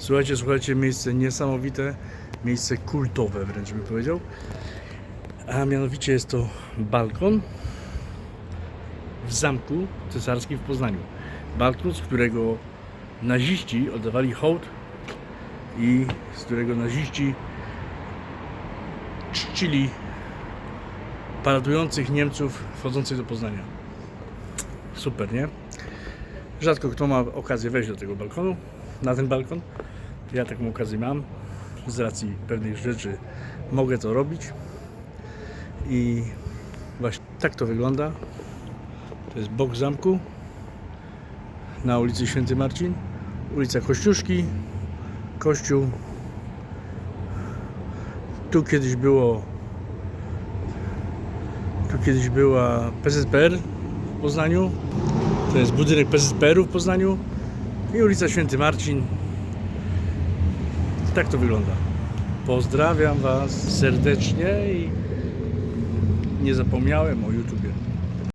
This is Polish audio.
Słuchajcie, słuchajcie, miejsce niesamowite, miejsce kultowe wręcz bym powiedział. A mianowicie jest to balkon w Zamku Cesarskim w Poznaniu. Balkon, z którego naziści oddawali hołd i z którego naziści czcili paradujących Niemców wchodzących do Poznania. Super, nie? Rzadko kto ma okazję wejść do tego balkonu, na ten balkon. Ja taką okazję mam. Z racji pewnych rzeczy mogę to robić. I właśnie tak to wygląda. To jest bok zamku na ulicy Święty Marcin, ulica Kościuszki, kościół. Tu kiedyś było tu kiedyś była PZPR w Poznaniu. To jest budynek PZPR-u w Poznaniu i ulica Święty Marcin. Tak to wygląda. Pozdrawiam Was serdecznie i nie zapomniałem o YouTubie.